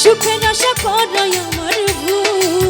সুখের আশা করাই আমার ভুল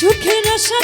সুখের আশা